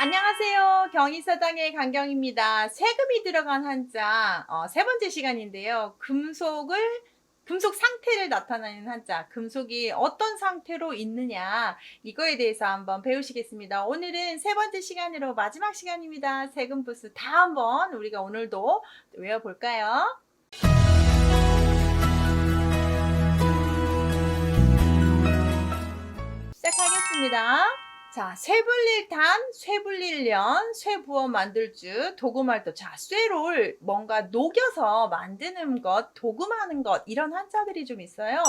안녕하세요. 경희사당의 강경입니다. 세금이 들어간 한자, 어, 세 번째 시간인데요. 금속을, 금속 상태를 나타내는 한자, 금속이 어떤 상태로 있느냐, 이거에 대해서 한번 배우시겠습니다. 오늘은 세 번째 시간으로 마지막 시간입니다. 세금 부스 다 한번 우리가 오늘도 외워볼까요? 시작하겠습니다. 자, 쇠불릴탄, 쇠불릴련, 쇠부어 만들주, 도금할도. 자, 쇠를 뭔가 녹여서 만드는 것, 도금하는 것, 이런 한자들이 좀 있어요.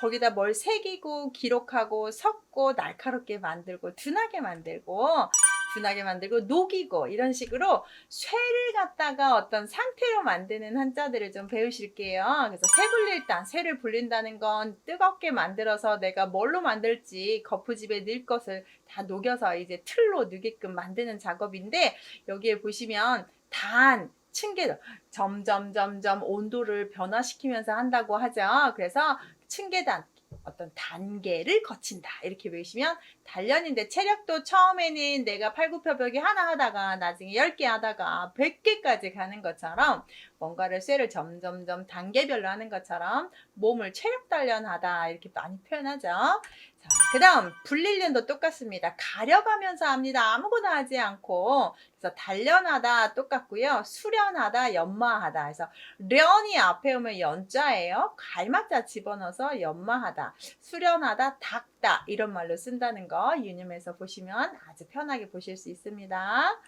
거기다 뭘 새기고, 기록하고, 섞고, 날카롭게 만들고, 둔하게 만들고, 둔하게 만들고, 녹이고, 이런 식으로 쇠를 갖다가 어떤 상태로 만드는 한자들을 좀 배우실게요. 그래서 쇠 불릴 단, 쇠를 불린다는 건 뜨겁게 만들어서 내가 뭘로 만들지 거푸집에 넣을 것을 다 녹여서 이제 틀로 넣게끔 만드는 작업인데 여기에 보시면 단, 층계, 점점 점점 온도를 변화시키면서 한다고 하죠. 그래서 층계단 어떤 단계를 거친다 이렇게 배우시면 단련인데 체력도 처음에는 내가 팔굽혀펴기 하나 하다가 나중에 10개 하다가 100개까지 가는 것처럼 뭔가를 쇠를 점점점 단계별로 하는 것처럼 몸을 체력 단련하다 이렇게 많이 표현하죠. 자, 그 다음 불릴련도 똑같습니다. 가려가면서 합니다. 아무거나 하지 않고 그래서 단련하다 똑같고요. 수련하다, 연마하다. 그래서 련이 앞에 오면 연자예요. 갈맞자 집어넣어서 연마하다, 수련하다, 닦다 이런 말로 쓴다는 거 유념해서 보시면 아주 편하게 보실 수 있습니다.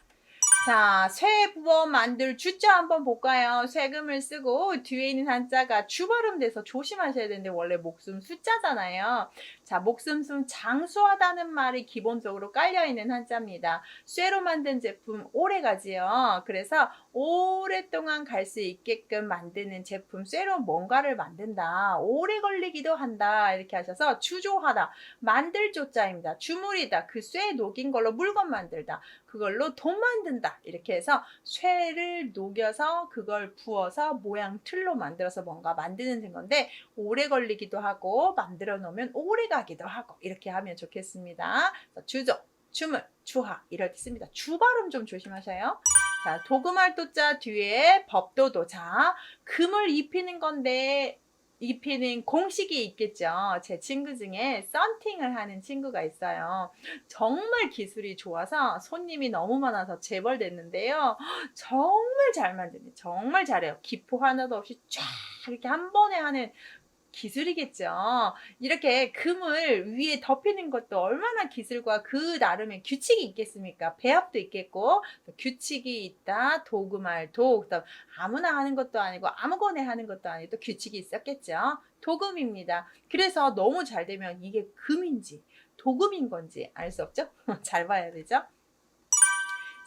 자, 쇠부어 만들 주자 한번 볼까요? 쇠금을 쓰고 뒤에 있는 한자가 주발음 돼서 조심하셔야 되는데 원래 목숨 숫자잖아요. 자, 목숨 숨 장수하다는 말이 기본적으로 깔려 있는 한자입니다. 쇠로 만든 제품 오래 가지요. 그래서 오랫동안 갈 수 있게끔 만드는 제품 쇠로 뭔가를 만든다. 오래 걸리기도 한다. 이렇게 하셔서 주조하다. 만들 조자입니다. 주물이다. 그 쇠 녹인 걸로 물건 만들다. 그걸로 돈 만든다. 이렇게 해서 쇠를 녹여서 그걸 부어서 모양 틀로 만들어서 뭔가 만드는 건데 오래 걸리기도 하고 만들어 놓으면 오래 가 기도 하고 이렇게 하면 좋겠습니다. 주조, 주물, 주하 이렇게 씁니다. 주 발음 좀 조심하셔요. 자, 도금할 도자 뒤에 법도도. 자, 금을 입히는 건데 입히는 공식이 있겠죠. 제 친구 중에 썬팅을 하는 친구가 있어요. 정말 기술이 좋아서 손님이 너무 많아서 재벌됐는데요. 정말 잘 만드네. 정말 잘해요. 기포 하나도 없이 쫙 이렇게 한 번에 하는 기술이겠죠. 이렇게 금을 위에 덮이는 것도 얼마나 기술과 그 나름의 규칙이 있겠습니까? 배합도 있겠고 규칙이 있다. 도금할 도. 아무나 하는 것도 아니고 아무거나 하는 것도 아니고 또 규칙이 있었겠죠. 도금입니다. 그래서 너무 잘 되면 이게 금인지 도금인 건지 알 수 없죠? 잘 봐야 되죠?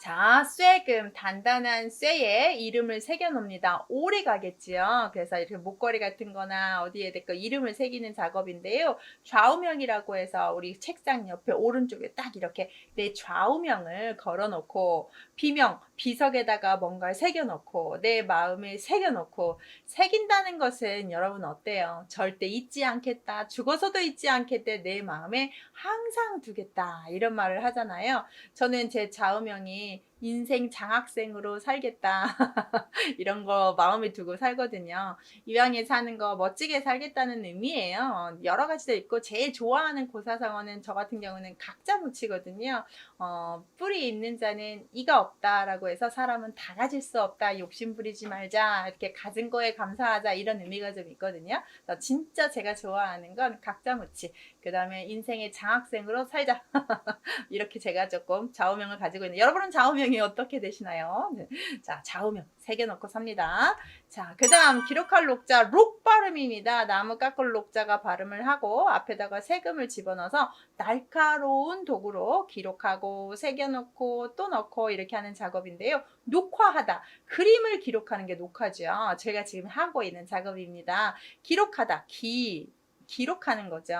자, 쇠금, 단단한 쇠에 이름을 새겨 놓습니다. 오래 가겠지요. 그래서 이렇게 목걸이 같은 거나 어디에 대고 이름을 새기는 작업인데요. 좌우명이라고 해서 우리 책상 옆에 오른쪽에 딱 이렇게 내 좌우명을 걸어 놓고 비명, 비석에다가 뭔가를 새겨 놓고 내 마음에 새겨 놓고 새긴다는 것은 여러분 어때요? 절대 잊지 않겠다. 죽어서도 잊지 않겠다. 내 마음에 항상 두겠다. 이런 말을 하잖아요. 저는 제 좌우명이 me. 인생 장학생으로 살겠다. 이런 거 마음에 두고 살거든요. 이왕에 사는 거 멋지게 살겠다는 의미예요. 여러 가지도 있고 제일 좋아하는 고사성어는 저 같은 경우는 각자 묻히거든요. 어, 뿌리 있는 자는 이가 없다라고 해서 사람은 다 가질 수 없다. 욕심 부리지 말자. 이렇게 가진 거에 감사하자. 이런 의미가 좀 있거든요. 진짜 제가 좋아하는 건 각자 묻히. 그 다음에 인생의 장학생으로 살자. 이렇게 제가 조금 좌우명을 가지고 있는 여러분은 좌우명 이 어떻게 되시나요? 네. 자, 좌우명 새겨놓고 삽니다. 자, 그 다음 기록할 녹자 록 발음입니다. 나무 깎을 녹자가 발음을 하고 앞에다가 세금을 집어넣어서 날카로운 도구로 기록하고 새겨놓고 또 넣고 이렇게 하는 작업인데요. 녹화하다. 그림을 기록하는 게 녹화죠. 제가 지금 하고 있는 작업입니다. 기록하다. 기, 기록하는 거죠.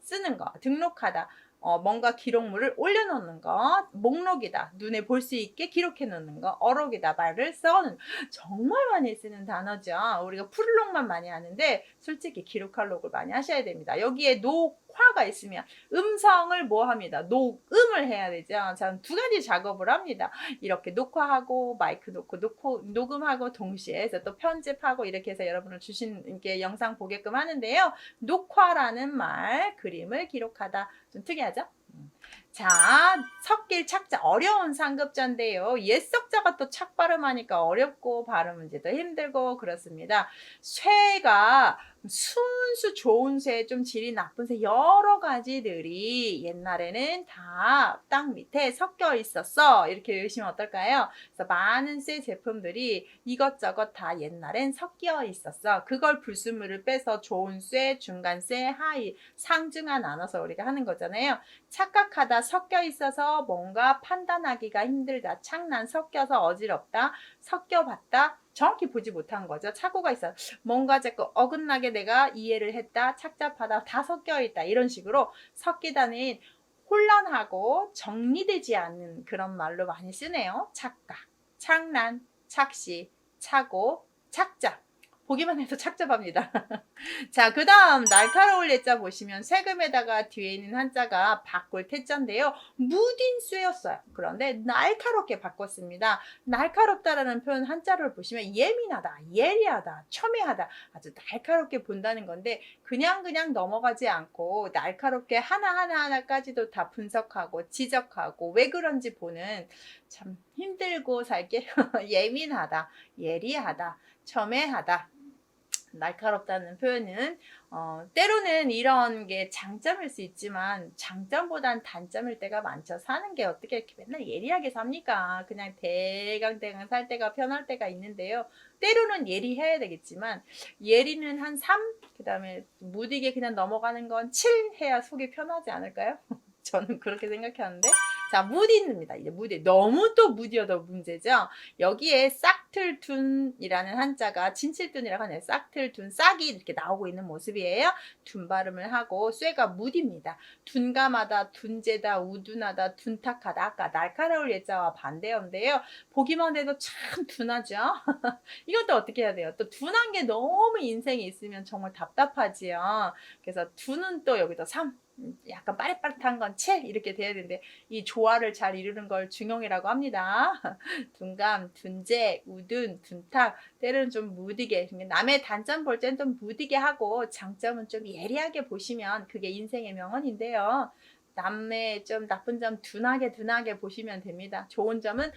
쓰는 거, 등록하다. 어, 뭔가 기록물을 올려놓는 거, 목록이다. 눈에 볼 수 있게 기록해 놓는 거, 어록이다. 말을 써는 정말 많이 쓰는 단어죠. 우리가 풀록만 많이 하는데 솔직히 기록할 록을 많이 하셔야 됩니다. 여기에 녹 화 화가 있으면 음성을 뭐 합니다. 녹음을 해야 되죠. 저는 두 가지 작업을 합니다. 이렇게 녹화하고 마이크 놓고 놓고 녹음하고 동시에 해서 또 편집하고 이렇게 해서 여러분을 주신 이렇게 영상 보게끔 하는데요. 녹화라는 말, 그림을 기록하다 좀 특이하죠? 음. 자, 섞일 착자 어려운 상급자인데요. 옛 석자가 또 착 발음하니까 어렵고 발음 문제도 힘들고 그렇습니다. 쇠가 순수 좋은 쇠, 좀 질이 나쁜 쇠 여러 가지들이 옛날에는 다 땅 밑에 섞여 있었어. 이렇게 외우시면 어떨까요? 그래서 많은 쇠 제품들이 이것저것 다 옛날엔 섞여 있었어. 그걸 불순물을 빼서 좋은 쇠, 중간 쇠, 하이, 상중하 나눠서 우리가 하는 거잖아요. 착각하다 섞여 있어서 뭔가 판단하기가 힘들다. 창난 섞여서 어지럽다. 섞여봤다. 정확히 보지 못한 거죠. 착오가 있어. 뭔가 자꾸 어긋나게 내가 이해를 했다. 착잡하다. 다 섞여 있다. 이런 식으로 섞이다는 혼란하고 정리되지 않는 그런 말로 많이 쓰네요. 착각, 창난, 착시, 착오, 착잡. 보기만 해도 착잡합니다. 자, 그 다음 날카로울 예자 보시면 세금에다가 뒤에 있는 한자가 바꿀 태자인데요. 무딘 쇠였어요. 그런데 날카롭게 바꿨습니다. 날카롭다라는 표현 한자를 보시면 예민하다, 예리하다, 첨예하다 아주 날카롭게 본다는 건데 그냥 그냥 넘어가지 않고 날카롭게 하나하나 하나까지도 다 분석하고 지적하고 왜 그런지 보는 참 힘들고 살게 예민하다, 예리하다, 첨예하다. 날카롭다는 표현은 어, 때로는 이런 게 장점일 수 있지만 장점보단 단점일 때가 많죠. 사는 게 어떻게 이렇게 맨날 예리하게 삽니까? 그냥 대강대강 살 때가 편할 때가 있는데요. 때로는 예리해야 되겠지만 예리는 한 3, 그 다음에 무디게 그냥 넘어가는 건 7 해야 속이 편하지 않을까요? 저는 그렇게 생각하는데 자 무디입니다. 이제 무디 너무 또 무디어도 문제죠. 여기에 싹틀둔이라는 한자가 진칠둔이라고 하네요. 싹틀둔 싹이 이렇게 나오고 있는 모습이에요. 둔 발음을 하고 쇠가 무디입니다. 둔감하다, 둔재다, 우둔하다, 둔탁하다. 아까 날카로울 예자와 반대어인데요. 보기만 해도 참 둔하죠. 이것도 어떻게 해야 돼요? 또 둔한 게 너무 인생에 있으면 정말 답답하지요. 그래서 둔은 또 여기도 3 약간 빠릿빠릿한 건 채 이렇게 돼야 되는데 이 조화를 잘 이루는 걸 중용이라고 합니다. 둔감, 둔재, 우둔, 둔탁 때로는 좀 무디게 남의 단점 볼땐좀 무디게 하고 장점은 좀 예리하게 보시면 그게 인생의 명언인데요. 남의 좀 나쁜 점 둔하게 둔하게 보시면 됩니다. 좋은 점은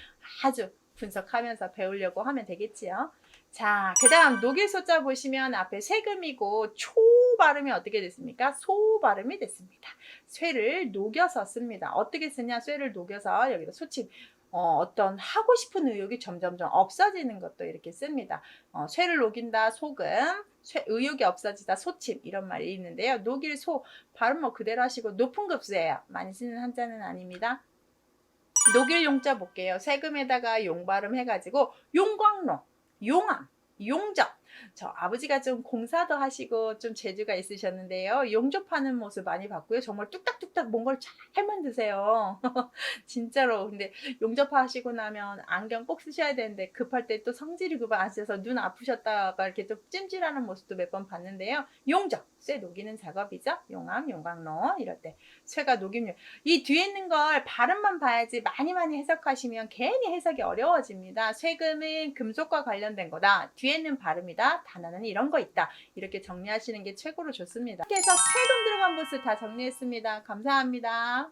아주 분석하면서 배우려고 하면 되겠지요. 자, 그 다음 녹일 소자 보시면 앞에 세금이고 초 발음이 어떻게 됐습니까? 소 발음이 됐습니다. 쇠를 녹여서 씁니다. 어떻게 쓰냐? 쇠를 녹여서 여기다 소침. 어, 떤 하고 싶은 의욕이 점점점 없어지는 것도 이렇게 씁니다. 어, 쇠를 녹인다, 소금, 쇠, 의욕이 없어지다, 소침 이런 말이 있는데요. 녹일 소 발음 뭐 그대로 하시고 높은 급수예요. 많이 쓰는 한자는 아닙니다. 녹일 용자 볼게요. 세금에다가 용 발음 해가지고 용광로, 용암, 용접. 저 아버지가 좀 공사도 하시고 좀 재주가 있으셨는데요. 용접하는 모습 많이 봤고요. 정말 뚝딱뚝딱 뭔걸잘 만드세요. 진짜로. 근데 용접하시고 나면 안경 꼭 쓰셔야 되는데 급할 때 또 성질이 급안 쓰셔서 눈 아프셨다가 이렇게 좀 찜질하는 모습도 몇 번 봤는데요. 용접, 쇠 녹이는 작업이죠. 용암, 용광로 이럴 때 쇠가 녹임률. 이 뒤에 있는 걸 발음만 봐야지 많이 많이 해석하시면 괜히 해석이 어려워집니다. 쇠금은 금속과 관련된 거다. 뒤에는 발음이다. 단어는 이런 거 있다. 이렇게 정리하시는 게 최고로 좋습니다. 이렇게 해서 세돈 들어간 부스 다 정리했습니다. 감사합니다.